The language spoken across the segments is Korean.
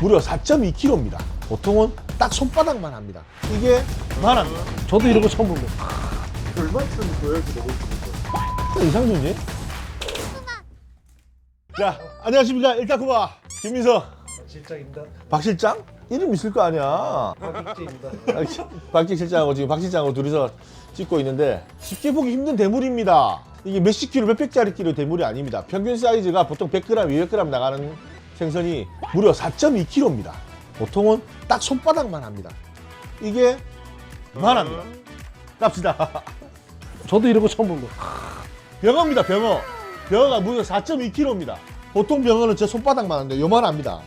무려 4.2kg입니다. 보통은 딱 손바닥만 합니다. 이게 만합니다. 저도 이런 거 처음 본 거. 얼마쯤 줘야지 먹을 수 있는 거예요? 이상준지? 자, 안녕하십니까. 일타쿠마 김민석 실장입니다. 박 실장? 이름 있을 거 아니야. 박익재입니다. 박지 실장하고 지금 박 실장하고 둘이서 찍고 있는데 쉽게 보기 힘든 대물입니다. 이게 몇십 킬로, 몇백 짜리 킬로 대물이 아닙니다. 평균 사이즈가 보통 100g, 200g 나가는 생선이 무려 4.2kg입니다. 보통은 딱 손바닥만 합니다. 이게 만합니다. 갑시다. 저도 이런 거 처음 본 거. 병어입니다, 병어. 병어가 무려 4.2kg입니다. 보통 병어는 제 손바닥만 한데 요만합니다.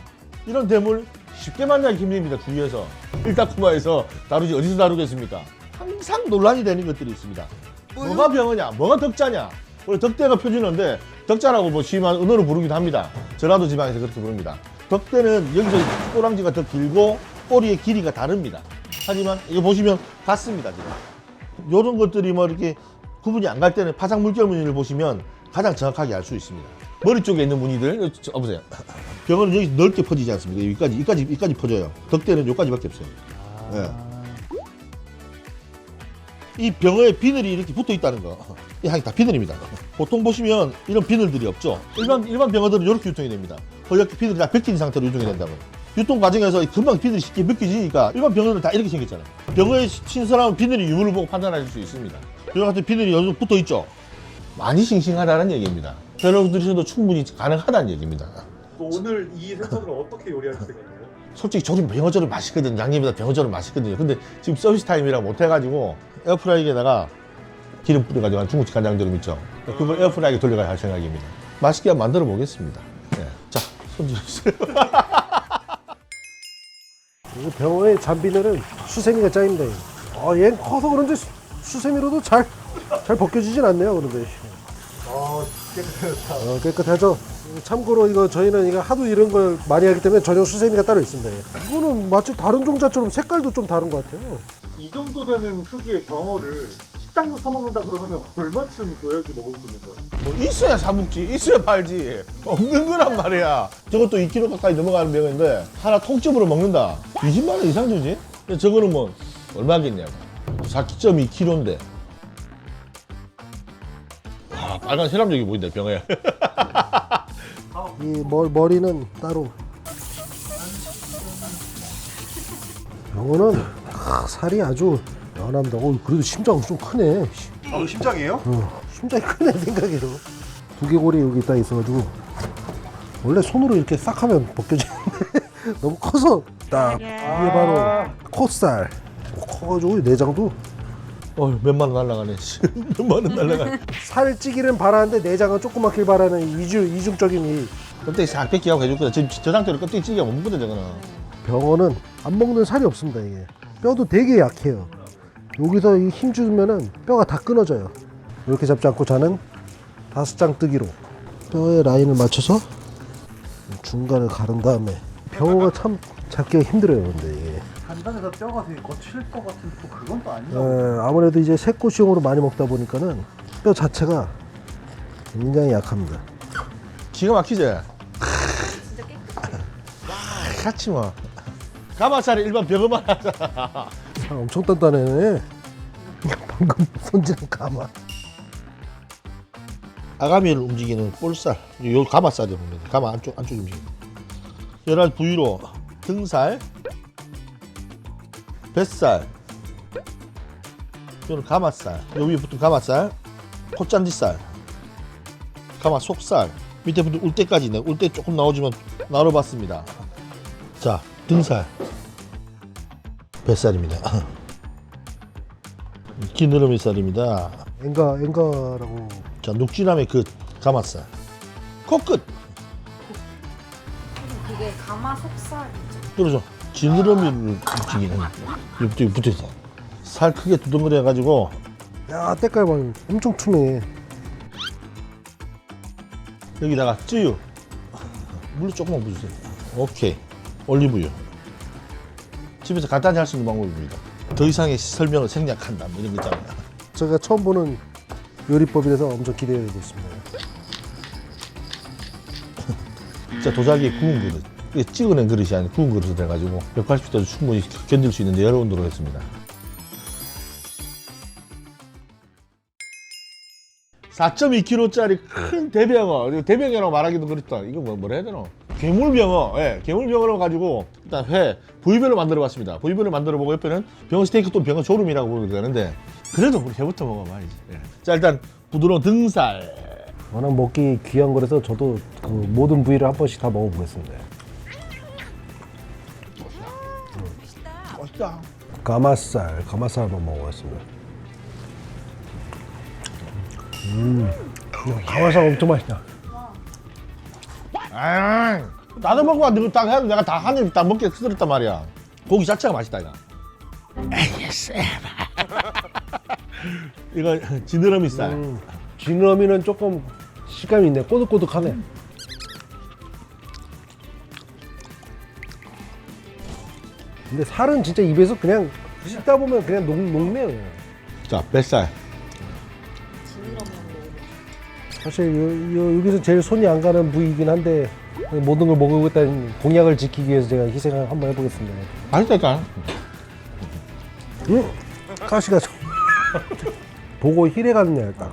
이런 대물 쉽게 만나기 힘듭니다, 주위에서. 일타쿠마에서 다루지 어디서 다루겠습니까? 항상 논란이 되는 것들이 있습니다. 뭐가 병어냐, 뭐가 덕자냐. 원래 덕대가 표준어인데 덕자라고 뭐 심한 언어로 부르기도 합니다. 전라도 지방에서 그렇게 부릅니다. 덕대는 여기서 꼬랑지가 더 길고 꼬리의 길이가 다릅니다. 하지만 이거 보시면 같습니다, 지금. 이런 것들이 뭐 이렇게 구분이 안 갈 때는 파상 물결 무늬를 보시면 가장 정확하게 알 수 있습니다. 머리 쪽에 있는 무늬들, 여- 저- 어, 보세요. 병어는 여기 넓게 퍼지지 않습니까? 여기까지, 여기까지, 여기까지 퍼져요. 덕대는 여기까지밖에 없어요. 예. 이 병어에 비늘이 이렇게 붙어 있다는 거. 이 항이 다 비늘입니다. 보통 보시면 이런 비늘들이 없죠. 일반, 일반 병어들은 이렇게 유통이 됩니다. 허옇게 비늘이 다 벗긴 상태로 유통이 된다고. 유통 과정에서 금방 비늘이 쉽게 벗겨지니까 일반 병어들은 다 이렇게 생겼잖아요. 병어의 신선함은 비늘이 유물을 보고 판단하실 수 있습니다. 이와 같은 비늘이 여기 붙어 있죠. 많이 싱싱하다는 얘기입니다. 여러분들이셔도 충분히 가능하다는 얘기입니다. 또 오늘 이 생선을 어떻게 요리하실 생각이에요? 솔직히 조림 병어조림 맛있거든요. 양념보다 병어조림 맛있거든요. 근데 지금 서비스 타임이라 못해가지고 에어프라이기에다가 기름 뿌려가지고 한 중국집 간장조림 있죠. 그걸 에어프라이기 돌려가 할 생각입니다. 맛있게 한번 만들어 보겠습니다. 네. 자, 손 들어주세요. 이거 병어의 잔비늘은 수세미가. 이거. 아, 얘는 커서 그런지 수- 수세미로도 잘, 잘 벗겨지진 않네요. 그런데. 아. 어, 깨끗하죠? 참고로 이거 저희는 이거 하도 이런 걸 많이 하기 때문에 전용 수세미가 따로 있습니다. 이거는 마치 다른 종자처럼 색깔도 좀 다른 것 같아요. 이 정도 되는 크기의 병어를 식당에서 사 먹는다 그러면 얼마쯤 줘야지 먹을 수 있는 거예요? 뭐 있어야 사먹지, 있어야 팔지. 없는 거란 말이야. 저것도 2kg 가까이 넘어가는 병인데 하나 통째로 먹는다. 20만 원 이상 주지? 근데 저거는 뭐 얼마겠냐고. 4.2kg인데. 와, 빨간 혈압력이 보인다 병에. 이 머리, 머리는 따로. 병어는 아, 살이 아주 연합니다. 어, 그래도 심장은 좀 크네. 씨. 아 심장이에요? 어, 심장이 크네 생각해도. 두개골이 여기 딱 있어가지고 원래 손으로 이렇게 싹 하면 벗겨지는데 너무 커서 딱 이게 바로 콧살. 어, 커가지고 이 내장도 어, 몇만 원 날라가네. 몇만 원 날라가네. 살 찌기는 바라는데 내장은 조그맣길 바라는 이중, 이중적인 이 껍데기 싹 뺏기하고 해줄 거다. 지금 저 상태로 껍데기 찌개가 못 먹거든, 저거는. 병어는 안 먹는 살이 없습니다 이게 뼈도 되게 약해요 여기서 이 힘 주면은 뼈가 다 끊어져요 이렇게 잡지 않고 자는 다섯 장 뜨기로 뼈의 라인을 맞춰서 중간을 가른 다음에 병어가 참 잡기가 힘들어요 근데 이게 간단해서 뼈가 되게 거칠 것 같은 또 그건 또 아니죠. 에, 아무래도 이제 새꼬시용으로 많이 먹다 보니까는 뼈 자체가 굉장히 약합니다 기가 막히지? 진짜 깨끗해. 같이 뭐. 가마살이 일반 병어만 하잖아. 살 엄청 단단해 방금 손질한 가마 아가미를 움직이는 볼살, 요 가마살이 보면 가마 안쪽 안쪽 움직이. 여러 가지 부위로 등살, 뱃살, 요는 가마살, 요 위에 붙은 가마살, 콧잔디살, 가마 속살, 밑에 붙은 울대까지 있네. 울대 조금 나오지만 나눠봤습니다. 자, 등살, 뱃살입니다. 기느러미 살입니다. 엔가 엔가라고 자, 눅진함의 그 가마살. 코끝. 그게 가마 속살이죠. 그러죠. 지느러미를 움직이는. 여기 붙어 있어. 살 크게 두덩거려 해가지고 야 때깔 봐 엄청 투명해 여기다가 쯔유. 물 조금만 부으세요. 오케이. 올리브유. 집에서 간단히 할 수 있는 방법입니다. 더 이상의 설명을 생략한다. 뭐 이런 거 있잖아요. 제가 처음 보는 요리법이라서 엄청 기대되고 있습니다. 진짜 도자기에 구운 그릇. 찍어낸 그릇이 아니라 구운 그릇이 돼가지고 180도도 충분히 견딜 수 있는 여러 온도로 했습니다. 4.2kg짜리 큰 대병어, 대병어라고 말하기도 그렇다. 이거 뭐, 뭐라 해야 되나? 괴물병어, 예, 괴물병어로 가지고 일단 회 부위별로 만들어 봤습니다. 부위별로 만들어 보고 옆에는 병어 스테이크 또 병어 조름이라고 부르면 되는데 그래도 우리 회부터 먹어봐야지. 예. 자 일단 부드러운 등살, 워낙 먹기 귀한 거라서 저도 그 모든 부위를 한 번씩 다 먹어보겠습니다. 맛있다. 가마살, 가마살 한번 먹어보겠습니다. 음, 가마살 엄청 맛있다. 아, 나도 먹어봤는데 딱 해도 내가 다한입딱 먹게 쓰들었단 말이야. 고기 자체가 맛있다 이거. ASMR. 이거 지느러미 살. 음, 지느러미는 조금 식감이 있네. 꼬득꼬득하네. 근데 살은 진짜 입에서 그냥 씹다 보면 그냥 녹, 녹네요. 그냥. 자, 뱃살. 사실 요, 요, 여기서 제일 손이 안 가는 부위이긴 한데 모든 걸 먹어보겠다는 공약을 지키기 위해서 제가 희생을 한번 해보겠습니다. 맛있다니까. 음, 가시가 좀 보고 힐해 가느냐 일단.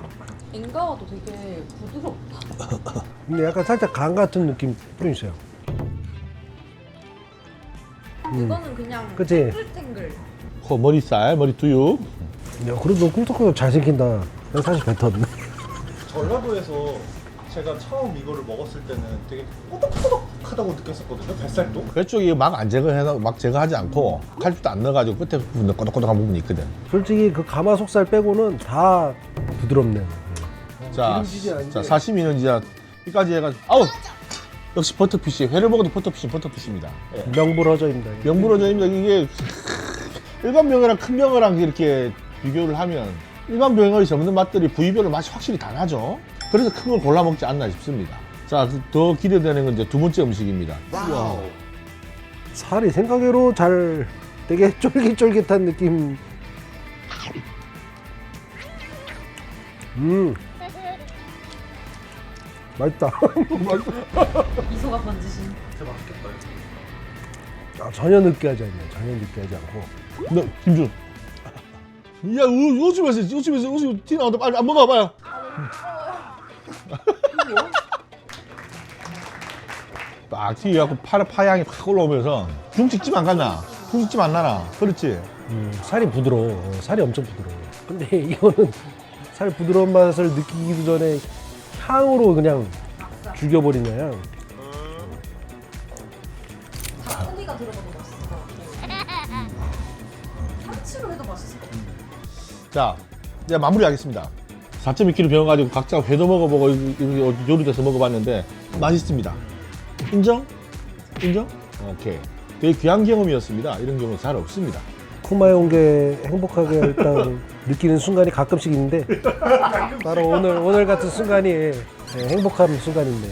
앵가와도 되게 부드럽다. 근데 약간 살짝 간 같은 느낌 좀 있어요. 이거는 그냥 음. 그치? 탱글탱글. 코, 머리살, 머리 두육. 야, 그래도 꿀떡꿀떡 잘생긴다. 난 사실 뱉었네. 전라도에서 제가 처음 이거를 먹었을 때는 되게 꼬독꼬독하다고 느꼈었거든요. 뱃살도. 그쪽이 막 안 제거해, 막 제거하지 않고 칼집도 안 넣어가지고 끝에 부분 꼬독꼬독한 부분이 있거든. 솔직히 그 가마 속살 빼고는 다 부드럽네요. 자, 기름지지 않은데. 자 사시미는 이제 여기까지 해가지고 아우 역시 버터피쉬 회를 먹어도 버터피쉬 버터피쉬입니다. 예. 명불허전입니다. 명불허전입니다. 이게 일반 병어랑 큰 병어랑 이렇게 비교를 하면 일반 병어의 접는 맛들이 부위별로 맛이 확실히 다 나죠. 그래서 큰 걸 골라 먹지 않나 싶습니다. 자, 더 기대되는 건 이제 두 번째 음식입니다. 와우. 살이 생각외로 잘 되게 쫄깃쫄깃한 느낌. 음. 맛있다. 미소가 번지신. 아, 전혀 느끼하지 않네요. 전혀 느끼하지 않고. 너, 김준. 야, 우- 웃으면서, 웃으면서, 웃으면서 티 나온다. 빨리 안 먹어 봐요. 딱 튀겨갖고 파, 파향이 확 올라오면서 중식집 안 갔나? 중식집 안 나나? 그렇지? 음, 살이 부드러워. 어, 살이 엄청 부드러워. 근데 이거는 살 부드러운 맛을 느끼기도 전에 향으로 그냥 죽여버리는 향. 닭고기가 들어가도 맛있을 것 같아. 참치로 해도 맛있을 것 같아. 자, 이제 마무리하겠습니다. 4.2kg 배워가지고 각자 회도 먹어보고 이- 요리돼서 먹어봤는데 맛있습니다. 인정? 인정? 오케이. 되게 귀한 경험이었습니다. 이런 경우 잘 없습니다. 쿠마에 온 게 행복하게 일단 느끼는 순간이 가끔씩 있는데 바로 오늘 오늘 같은 순간이 예, 행복한 순간인데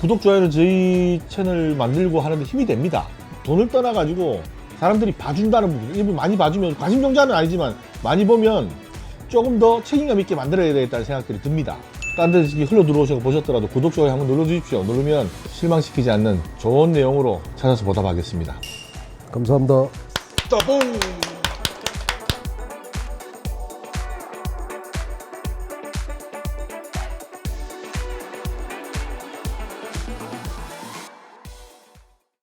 구독, 좋아요는 저희 채널 만들고 하는데 힘이 됩니다. 돈을 떠나가지고 사람들이 봐준다는 부분, 일부 많이 봐주면 관심종자는 아니지만 많이 보면 조금 더 책임감 있게 만들어야 되겠다는 생각들이 듭니다. 딴데 흘러 들어오셔서 보셨더라도 구독, 좋아요 한번 눌러주십시오. 누르면 실망시키지 않는 좋은 내용으로 찾아서 보답하겠습니다. 감사합니다. 따봉!